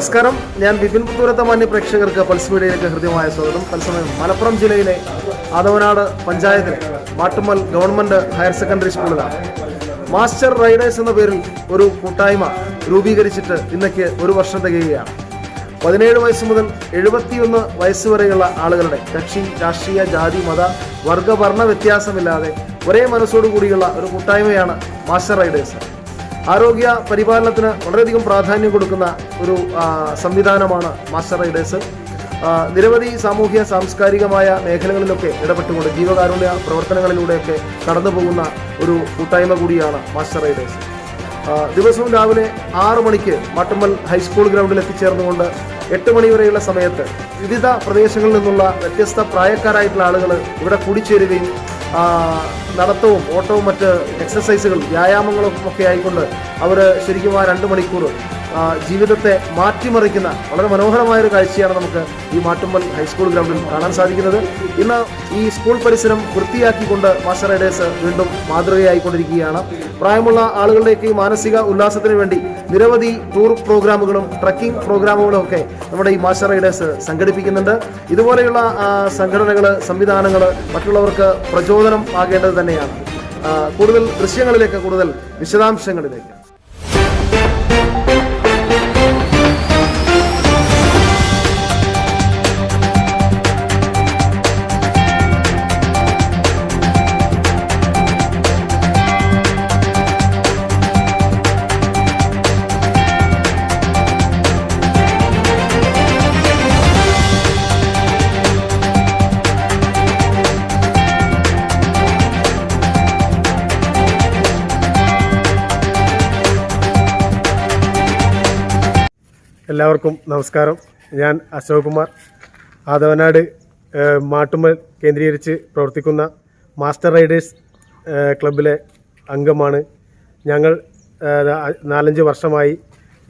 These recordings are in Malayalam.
നമസ്കാരം. ഞാൻ ബിപിൻ പുത്തൂരത്തെ മാന്യ പ്രേക്ഷകർക്ക് പൾസ് മീഡിയയിലേക്ക് ഹൃദ്യമായ സ്വാഗതം. തത്സമയം മലപ്പുറം ജില്ലയിലെ ആദവനാട് പഞ്ചായത്തിലെ മാട്ടുമ്മൽ ഗവൺമെന്റ് ഹയർ സെക്കൻഡറി സ്കൂളിലാണ്. മാസ്റ്റർ റൈഡേഴ്സ് എന്ന പേരിൽ ഒരു കൂട്ടായ്മ രൂപീകരിച്ചിട്ട് ഇന്നേക്ക് ഒരു വർഷം തികയുകയാണ്. പതിനേഴ് വയസ്സ് മുതൽ എഴുപത്തിയൊന്ന് വയസ്സ് വരെയുള്ള ആളുകളുടെ കക്ഷി രാഷ്ട്രീയ ജാതി മത വർഗ വർണ വ്യത്യാസമില്ലാതെ ഒരേ മനസ്സോടു കൂടിയുള്ള ഒരു കൂട്ടായ്മയാണ് മാസ്റ്റർ റൈഡേഴ്സ്. ആരോഗ്യ പരിപാലനത്തിന് വളരെയധികം പ്രാധാന്യം കൊടുക്കുന്ന ഒരു സംവിധാനമാണ് മാസ്റ്റർ റൈഡേഴ്സ്. നിരവധി സാമൂഹ്യ സാംസ്കാരികമായ മേഖലകളിലൊക്കെ ഇടപെട്ടുകൊണ്ട് ജീവകാരുണ്യ പ്രവർത്തനങ്ങളിലൂടെയൊക്കെ കടന്നു പോകുന്ന ഒരു കൂട്ടായ്മ കൂടിയാണ് മാസ്റ്റർ റൈഡേഴ്സ്. ദിവസവും രാവിലെ ആറ് മണിക്ക് മട്ടമ്മൽ ഹൈസ്കൂൾ ഗ്രൗണ്ടിൽ എത്തിച്ചേർന്നുകൊണ്ട് എട്ട് മണി വരെയുള്ള സമയത്ത് വിവിധ പ്രദേശങ്ങളിൽ നിന്നുള്ള വ്യത്യസ്ത പ്രായക്കാരായിട്ടുള്ള ആളുകൾ ഇവിടെ കൂടിച്ചേരുകയും നടത്തവും ഓട്ടവും മറ്റ് എക്സസൈസുകളും വ്യായാമങ്ങളും ഒക്കെ ആയിക്കൊണ്ട് അവർ ശരിക്കും ആ രണ്ട് മണിക്കൂർ ജീവിതത്തെ മാറ്റിമറിക്കുന്ന വളരെ മനോഹരമായ ഒരു കാഴ്ചയാണ് നമുക്ക് ഈ മാട്ടുമ്പൽ ഹൈസ്കൂൾ ഗ്രൗണ്ടിൽ കാണാൻ സാധിക്കുന്നത്. ഇന്ന് ഈ സ്കൂൾ പരിസരം വൃത്തിയാക്കിക്കൊണ്ട് മാസ്റ്റർ റൈഡേഴ്സ് വീണ്ടും മാതൃകയായിക്കൊണ്ടിരിക്കുകയാണ്. പ്രായമുള്ള ആളുകളുടെയൊക്കെ ഈ മാനസിക ഉല്ലാസത്തിന് വേണ്ടി നിരവധി ടൂർ പ്രോഗ്രാമുകളും ട്രക്കിംഗ് പ്രോഗ്രാമുകളും ഒക്കെ നമ്മുടെ ഈ മാസ്റ്റർ റൈഡേഴ്സ് സംഘടിപ്പിക്കുന്നുണ്ട്. ഇതുപോലെയുള്ള സംഘടനകൾ സംവിധാനങ്ങൾ മറ്റുള്ളവർക്ക് പ്രചോദനം ആകേണ്ടത് തന്നെയാണ്. കൂടുതൽ ദൃശ്യങ്ങളിലേക്ക് കൂടുതൽ വിശദാംശങ്ങളിലേക്ക്. എല്ലാവർക്കും നമസ്കാരം. ഞാൻ അശോക് കുമാർ. ആദവനാട് മാട്ടുമ്മൽ കേന്ദ്രീകരിച്ച് പ്രവർത്തിക്കുന്ന മാസ്റ്റർ റൈഡേഴ്സ് ക്ലബിലെ അംഗമാണ് ഞങ്ങൾ. നാലഞ്ച് വർഷമായി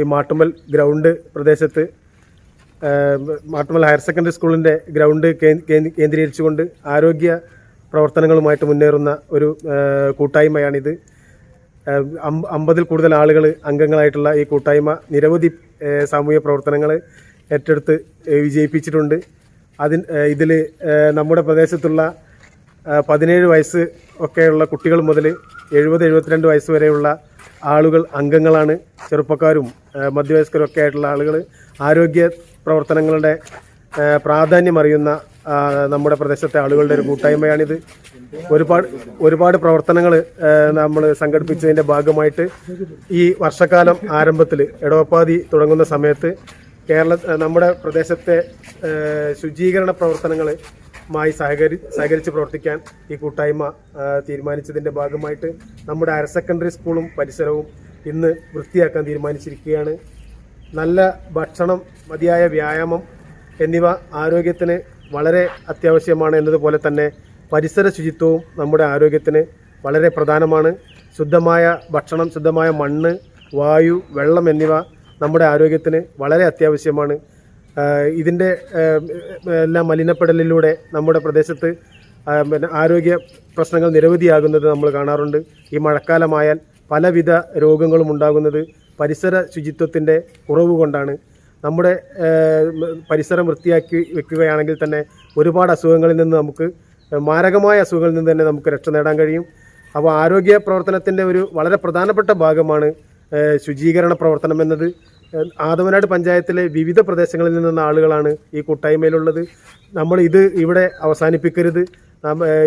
ഈ മാട്ടുമ്മൽ ഗ്രൗണ്ട് പ്രദേശത്ത് മാട്ടുമ്മൽ ഹയർ സെക്കൻഡറി സ്കൂളിന്റെ ഗ്രൗണ്ട് കേന്ദ്രീകരിച്ചുകൊണ്ട് ആരോഗ്യ പ്രവർത്തനങ്ങളുമായിട്ട് മുന്നേറുന്ന ഒരു കൂട്ടായ്മയാണിത്. അമ്പതിൽ കൂടുതൽ ആളുകൾ അംഗങ്ങളായിട്ടുള്ള ഈ കൂട്ടായ്മ നിരവധി സാമൂഹ്യ പ്രവർത്തനങ്ങൾ ഏറ്റെടുത്ത് വിജയിപ്പിച്ചിട്ടുണ്ട്. അതിൽ ഇതിൽ നമ്മുടെ പ്രദേശത്തുള്ള പതിനേഴ് വയസ്സ് ഒക്കെയുള്ള കുട്ടികൾ മുതൽ എഴുപത് എഴുപത്തിരണ്ട് വയസ്സ് വരെയുള്ള ആളുകൾ അംഗങ്ങളാണ് ചെറുപ്പക്കാരും മധ്യവയസ്കരും ഒക്കെ ആയിട്ടുള്ള ആളുകൾ. ആരോഗ്യ പ്രവർത്തനങ്ങളുടെ പ്രാധാന്യം അറിയുന്ന നമ്മുടെ പ്രദേശത്തെ ആളുകളുടെ ഒരു കൂട്ടായ്മയാണിത്. ഒരുപാട് ഒരുപാട് പ്രവർത്തനങ്ങൾ നമ്മൾ സംഘടിപ്പിച്ചതിന്റെ ഭാഗമായിട്ട് ഈ വർഷക്കാലം ആരംഭത്തിൽ എടവപ്പാതി തുടങ്ങുന്ന സമയത്ത് കേരള നമ്മുടെ പ്രദേശത്തെ ശുചീകരണ ശുചീകരണ പ്രവർത്തനങ്ങളുമായി സഹകരി സഹകരിച്ച് പ്രവർത്തിക്കാൻ ഈ കൂട്ടായ്മ തീരുമാനിച്ചതിന്റെ ഭാഗമായിട്ട് നമ്മുടെ ഹയർ സെക്കൻഡറി സ്കൂളും പരിസരവും ഇന്ന് വൃത്തിയാക്കാൻ തീരുമാനിച്ചിരിക്കുകയാണ്. നല്ല ഭക്ഷണം മതിയായ വ്യായാമം എന്നിവ ആരോഗ്യത്തിന് വളരെ അത്യാവശ്യമാണ് എന്നതുപോലെ തന്നെ പരിസര ശുചിത്വവും നമ്മുടെ ആരോഗ്യത്തിന് വളരെ പ്രധാനമാണ്. ശുദ്ധമായ ഭക്ഷണം ശുദ്ധമായ മണ്ണ് വായു വെള്ളം എന്നിവ നമ്മുടെ ആരോഗ്യത്തിന് വളരെ അത്യാവശ്യമാണ്. ഇതിന്റെ എല്ലാം മലിനപ്പെടലിലൂടെ നമ്മുടെ പ്രദേശത്ത് പിന്നെ ആരോഗ്യ പ്രശ്നങ്ങൾ നിരവധിയാകുന്നത് നമ്മൾ കാണാറുണ്ട്. ഈ മഴക്കാലമായാൽ പലവിധ രോഗങ്ങളും ഉണ്ടാകുന്നത് പരിസര ശുചിത്വത്തിന്റെ കുറവ് കൊണ്ടാണ് നമ്മുടെ പരിസരം വൃത്തിയാക്കി വെക്കുകയാണെങ്കിൽ തന്നെ ഒരുപാട് അസുഖങ്ങളിൽ നിന്ന് നമുക്ക് മാരകമായ അസുഖങ്ങളിൽ നിന്ന് തന്നെ നമുക്ക് രക്ഷ നേടാൻ കഴിയും. അപ്പോൾ ആരോഗ്യ പ്രവർത്തനത്തിന്റെ ഒരു വളരെ പ്രധാനപ്പെട്ട ഭാഗമാണ് ശുചീകരണ പ്രവർത്തനം എന്നത്. ആദവനാട് പഞ്ചായത്തിലെ വിവിധ പ്രദേശങ്ങളിൽ നിന്നുള്ള ആളുകളാണ് ഈ കൂട്ടായ്മയിലുള്ളത്. നമ്മൾ ഇത് ഇവിടെ അവസാനിപ്പിക്കരുത്.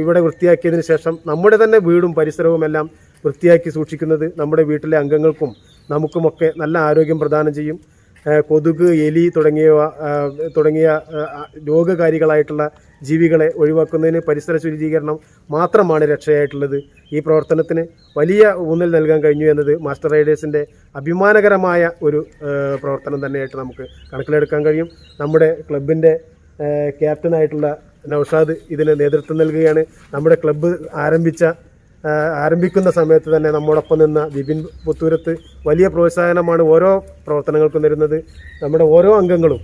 ഇവിടെ വൃത്തിയാക്കിയതിന് ശേഷം നമ്മുടെ തന്നെ വീടും പരിസരവും എല്ലാം വൃത്തിയാക്കി സൂക്ഷിക്കുന്നത് നമ്മുടെ വീട്ടിലെ അംഗങ്ങൾക്കും നമുക്കുമൊക്കെ നല്ല ആരോഗ്യം പ്രദാനം ചെയ്യും. കൊതുക് എലി തുടങ്ങിയവ തുടങ്ങിയ രോഗകാരികളായിട്ടുള്ള ജീവികളെ ഒഴിവാക്കുന്നതിന് പരിസര ശുചീകരണം മാത്രമാണ് രക്ഷയായിട്ടുള്ളത്. ഈ പ്രവർത്തനത്തിന് വലിയ ഊന്നൽ നൽകാൻ കഴിഞ്ഞു എന്നത് മാസ്റ്റർ റൈഡേഴ്സിന്റെ അഭിമാനകരമായ ഒരു പ്രവർത്തനം തന്നെയായിട്ട് നമുക്ക് കണക്കിലെടുക്കാൻ കഴിയും. നമ്മുടെ ക്ലബിന്റെ ക്യാപ്റ്റനായിട്ടുള്ള നൗഷാദ് ഇതിന് നേതൃത്വം നൽകുകയാണ്. നമ്മുടെ ക്ലബ്ബ് ആരംഭിച്ച ആരംഭിക്കുന്ന സമയത്ത് തന്നെ നമ്മോടൊപ്പം നിന്ന വിപിൻ പുത്തൂരത്ത് വലിയ പ്രോത്സാഹനമാണ് ഓരോ പ്രവർത്തനങ്ങൾക്കും തരുന്നത്. നമ്മുടെ ഓരോ അംഗങ്ങളും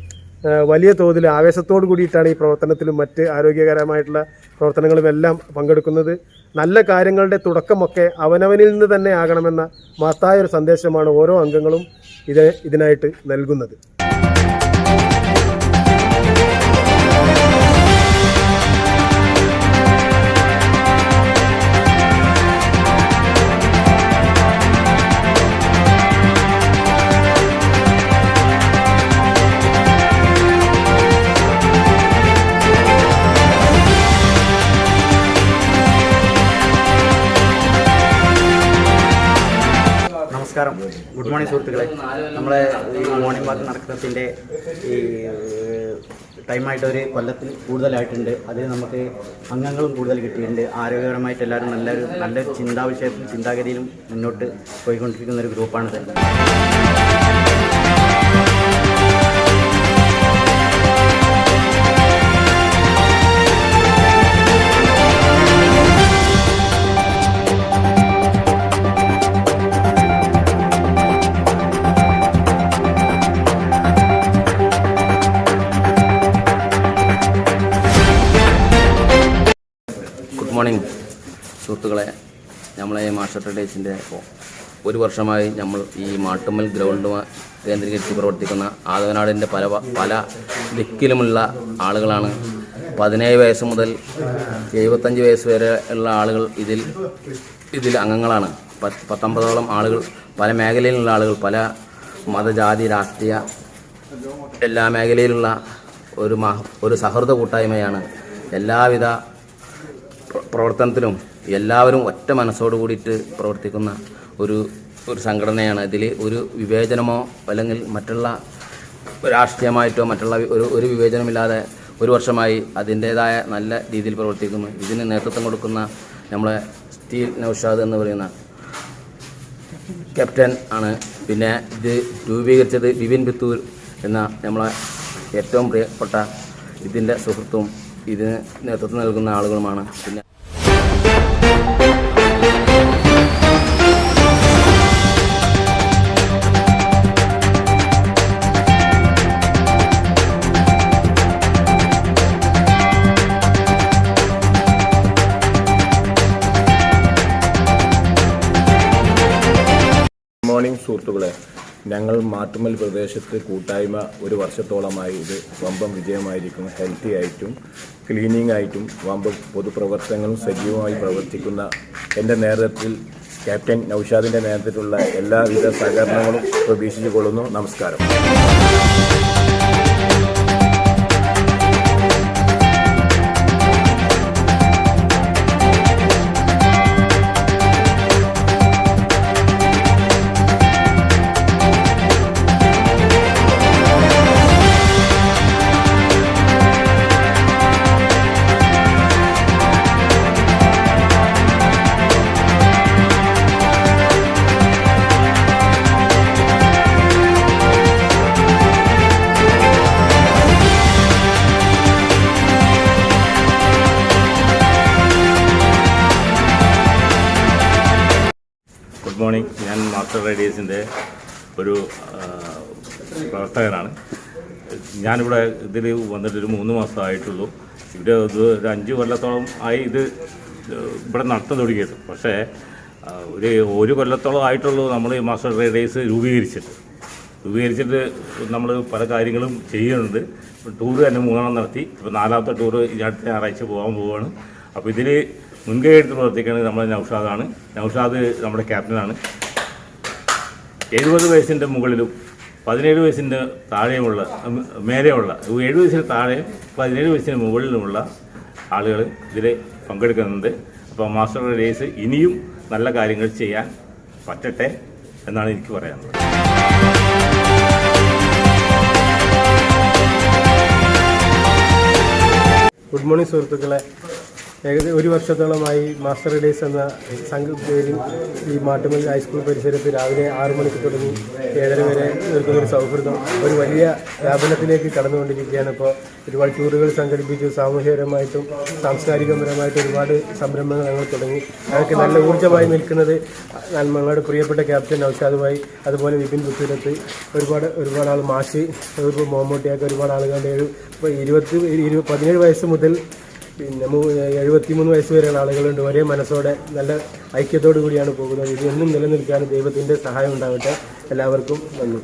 വലിയ തോതിൽ ആവേശത്തോടു കൂടിയിട്ടാണ് ഈ പ്രവർത്തനത്തിലും മറ്റ് ആരോഗ്യകരമായിട്ടുള്ള പ്രവർത്തനങ്ങളുമെല്ലാം പങ്കെടുക്കുന്നത്. നല്ല കാര്യങ്ങളുടെ തുടക്കമൊക്കെ അവനവനിൽ നിന്ന് തന്നെ ആകണമെന്ന മഹത്തായ ഒരു സന്ദേശമാണ് ഓരോ അംഗങ്ങളും ഇത് ഇതിനായിട്ട് നൽകുന്നത്. മോർണിംഗ് സുഹൃത്തുക്കളെ. നമ്മളെ ഈ മോർണിംഗ് വാക്ക് നടക്കുന്നതിന്റെ ഈ ടൈമായിട്ട് ഒരു കൊല്ലത്തിൽ കൂടുതലായിട്ടുണ്ട്. അതിൽ നമുക്ക് അംഗങ്ങളും കൂടുതൽ കിട്ടിയിട്ടുണ്ട്. ആരോഗ്യപരമായിട്ട് എല്ലാവരും നല്ലൊരു നല്ലൊരു ചിന്താവിഷയത്തിലും ചിന്താഗതിയിലും മുന്നോട്ട് പോയിക്കൊണ്ടിരിക്കുന്ന ഒരു ഗ്രൂപ്പാണിത് മോർണിംഗ് സുഹൃത്തുക്കളെ നമ്മളെ മാസ്റ്റർ ട്രേഡേഴ്സിന്റെ ഒരു വർഷമായി നമ്മൾ ഈ മാട്ടുമ്മൽ ഗ്രൗണ്ട് കേന്ദ്രീകരിച്ച് പ്രവർത്തിക്കുന്ന ആദവനാടിന്റെ പല പല ദിക്കിലുമുള്ള ആളുകളാണ്. പതിനേഴ് വയസ്സ് മുതൽ എഴുപത്തഞ്ച് വയസ്സ് വരെ ഉള്ള ആളുകൾ ഇതിൽ ഇതിൽ അംഗങ്ങളാണ്. പത്ത് പത്തൊമ്പതോളം ആളുകൾ പല മേഖലയിലുള്ള ആളുകൾ പല മതജാതി രാഷ്ട്രീയ എല്ലാ മേഖലയിലുള്ള ഒരു മഹ ഒരു സൗഹൃദ കൂട്ടായ്മയാണ്. എല്ലാവിധ പ്രവർത്തനത്തിലും എല്ലാവരും ഒറ്റ മനസ്സോട് കൂടിയിട്ട് പ്രവർത്തിക്കുന്ന ഒരു ഒരു സംഘടനയാണ്. ഇതിൽ ഒരു വിവേചനമോ അല്ലെങ്കിൽ മറ്റുള്ള രാഷ്ട്രീയമായിട്ടോ മറ്റുള്ള ഒരു ഒരു വിവേചനമില്ലാതെ ഒരു വർഷമായി അതിന്റേതായ നല്ല രീതിയിൽ പ്രവർത്തിക്കുന്നു. ഇതിന് നേതൃത്വം കൊടുക്കുന്ന നമ്മളെ സ്റ്റീൽ നൌഷാദ് എന്ന് പറയുന്ന ക്യാപ്റ്റൻ ആണ്. പിന്നെ ഇത് രൂപീകരിച്ചത് വിപിൻ ബിത്തൂർ എന്ന നമ്മളെ ഏറ്റവും പ്രിയപ്പെട്ട ഇതിന്റെ സുഹൃത്തും ഇതിന് നേതൃത്വം നൽകുന്ന ആളുകളുമാണ്. പിന്നെ മോർണിംഗ് സുഹൃത്തുക്കളെ. ഞങ്ങൾ മാട്ടുമൽ പ്രദേശത്ത് കൂട്ടായ്മ ഒരു വർഷത്തോളമായി ഇത് വമ്പം വിജയമായിരിക്കും ഹെൽത്തി ആയിട്ടും. ക്ലീനിങ് ആയിട്ടും വമ്പ് പൊതുപ്രവർത്തനങ്ങളും സജീവമായി പ്രവർത്തിക്കുന്ന എന്റെ നേതൃത്വത്തിൽ ക്യാപ്റ്റൻ നൌഷാദിന്റെ നേതൃത്വത്തിലുള്ള എല്ലാവിധ സഹകരണങ്ങളും പ്രതീക്ഷിച്ചു കൊള്ളുന്നു നമസ്കാരം. Good morning. ഞാൻ മാസ്റ്റർ റൈഡേഴ്സിന്റെ ഒരു പ്രവർത്തകനാണ്. ഞാനിവിടെ ഇതിൽ വന്നിട്ട് ഒരു മൂന്ന് മാസമായിട്ടുള്ളൂ. ഇവിടെ ഒരു അഞ്ച് കൊല്ലത്തോളം ആയി ഇത് ഇവിടെ നടത്താൻ തുടങ്ങിയത് പക്ഷേ ഒരു ഒരു കൊല്ലത്തോളം ആയിട്ടുള്ളൂ നമ്മൾ ഈ മാസ്റ്റർ റൈഡേഴ്സ് രൂപീകരിച്ചിട്ട്. രൂപീകരിച്ചിട്ട് നമ്മൾ പല കാര്യങ്ങളും ചെയ്യുന്നുണ്ട്. ടൂർ തന്നെ മൂന്നെണ്ണം നടത്തി. ഇപ്പോൾ നാലാമത്തെ ടൂർ ഈ അടുത്ത ഞായറാഴ്ച പോകാൻ പോവുകയാണ് അപ്പോൾ ഇതിൽ മുൻകൈ എടുത്ത് പ്രവർത്തിക്കുന്നത് നമ്മുടെ നൗഷാദാണ്. നൗഷാദ് നമ്മുടെ ക്യാപ്റ്റനാണ്. എഴുപത് വയസ്സിന്റെ മുകളിലും പതിനേഴ് വയസ്സിന്റെ താഴെയുമുള്ള മേലെയുള്ള ഏഴ് വയസ്സിന് താഴെയും പതിനേഴ് വയസ്സിന് മുകളിലുമുള്ള ആളുകൾ ഇതിൽ പങ്കെടുക്കുന്നുണ്ട്. അപ്പോൾ മാസ്റ്റർ റേസ് ഇനിയും നല്ല കാര്യങ്ങൾ ചെയ്യാൻ പറ്റട്ടെ എന്നാണ് എനിക്ക് പറയാനുള്ളത്. ഗുഡ് മോർണിംഗ് സുഹൃത്തുക്കളെ. ഏകദേശം ഒരു വർഷത്തോളമായി മാസ്റ്റർ ഡേയ്സ് എന്ന സംഘ പേരിൽ ഈ മാട്ടുമൽ ഹൈസ്കൂൾ പരിസരത്ത് രാവിലെ ആറു മണിക്ക് തുടങ്ങി ഏഴര വരെ നിൽക്കുന്ന ഒരു സൗഹൃദം ഒരു വലിയ വ്യാപനത്തിലേക്ക് കടന്നുകൊണ്ടിരിക്കുകയാണ്. ഇപ്പോൾ ഒരുപാട് ടൂറുകൾ സംഘടിപ്പിച്ചു. സാമൂഹികപരമായിട്ടും സാംസ്കാരികപരമായിട്ടും ഒരുപാട് സംരംഭങ്ങൾ ഞങ്ങൾ തുടങ്ങി. അതൊക്കെ നല്ല ഊർജമായി നിൽക്കുന്നത് ഞങ്ങളുടെ പ്രിയപ്പെട്ട ക്യാപ്റ്റൻ ഔഷാദുമായി അതുപോലെ വിപിൻ പുത്തൂരത്ത് ഒരുപാട് ഒരുപാട് ആൾ മാഷി ഒരു മോമോട്ടിയൊക്കെ ഒരുപാട് ആളുകളുടെ ഒരു ഇപ്പോൾ ഇരുപത്തി ഇരു പതിനേഴ് വയസ്സ് മുതൽ പിന്നെ എഴുപത്തി എഴുപത്തിമൂന്ന് വയസ്സ് വരെയുള്ള ആളുകളുണ്ട്. ഒരേ മനസ്സോടെ നല്ല ഐക്യത്തോടു കൂടിയാണ് പോകുന്നത്. ഇത് എന്നും നിലനിൽക്കാൻ ദൈവത്തിന്റെ സഹായം ഉണ്ടാവട്ടെ. എല്ലാവർക്കും നന്ദി.